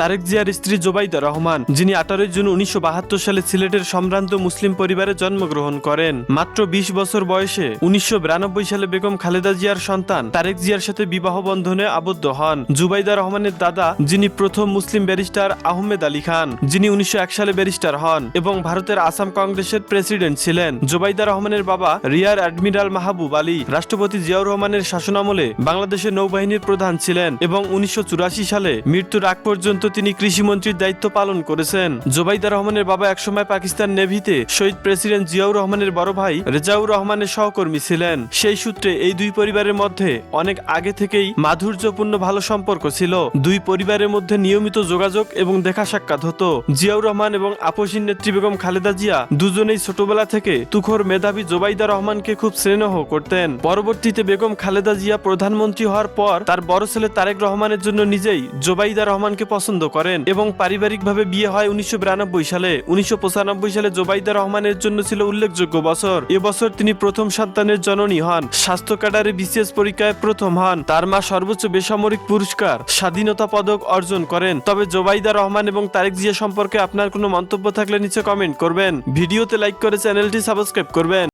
তারেক জিয়ার স্ত্রী জোবাইদা রহমান, যিনি আঠারোই জুন উনিশশো বাহাত্তর সালে সিলেটের সম্ভ্রান্ত মুসলিম পরিবারে জন্মগ্রহণ করেন। মাত্র বিশ বছর বয়সে উনিশশো বিরানব্বই সালে বেগম খালেদা জিয়ার সন্তান তারেক জিয়ার সাথে বিবাহ বন্ধনে আবদ্ধ হন। জুবাইদা রহমানের দাদা, যিনি প্রথম মুসলিম ব্যারিস্টার আহমেদ আলী খান, যিনি উনিশশো এক সালে ব্যারিস্টার হন এবং ভারতের আসাম কংগ্রেসের প্রেসিডেন্ট ছিলেন। জোবাইদা রহমানের বাবা রিয়ার অ্যাডমিরাল মাহবুব আলী, রাষ্ট্রপতি জিয়াউর রহমানের শাসনামলে বাংলাদেশের নৌবাহিনীর প্রধান ছিলেন এবং উনিশশো চুরাশি সালে মৃত্যুর আগ পর্যন্ত তিনি কৃষিমন্ত্রীর দায়িত্ব পালন করেছেন। জোবাইদা রহমানের বাবা একসময় পাকিস্তান নেভিতে শহীদ প্রেসিডেন্ট জিয়াউর রহমানের বড় ভাই রেজাউর রহমানের সহকর্মী ছিলেন। সেই সূত্রে এই দুই পরিবারের মধ্যে অনেক আগে থেকেই মাধুর্যপূর্ণ ভালো সম্পর্ক ছিল। দুই পরিবারের মধ্যে নিয়মিত যোগাযোগ এবং দেখা সাক্ষাৎ হতো। জিয়াউর রহমান এবং আপসীন নেত্রী বেগম খালেদা জিয়া দুজনেই ছোটবেলা থেকে তুখর মেধাবী জোবাইদা রহমানকে খুব স্নেহ করতেন। পরবর্তীতে বেগম খালেদা জিয়া প্রধানমন্ত্রী হওয়ার পর তার বড় ছেলে তারেক রহমানের জন্য নিজেই জোবাইদা রহমানকে পছন্দ করেন এবং পারিবারিকভাবে বিয়ে হয় উনিশশো সালে। উনিশশো সালে জোবাইদা রহমানের জন্য ছিল উল্লেখযোগ্য বছর। এবছর তিনি প্রথম সন্তানের জননী হন। স্বাস্থ্য ক্যাডারে বিসিএস পরীক্ষায় প্রথম হন। তার মা সর্বোচ্চ বেসামরিক পুরস্কার, স্বাধীনতা পদক অর্জন করেন। তবে জোবাইদা রহমান এবং তারেক জিয়া সম্পর্কে আপনার কোনো মন্তব্য থাকলে নিচে কমেন্ট করবেন। ভিডিওতে লাইক করে চ্যানেলটি সাবস্ক্রাইব করবেন।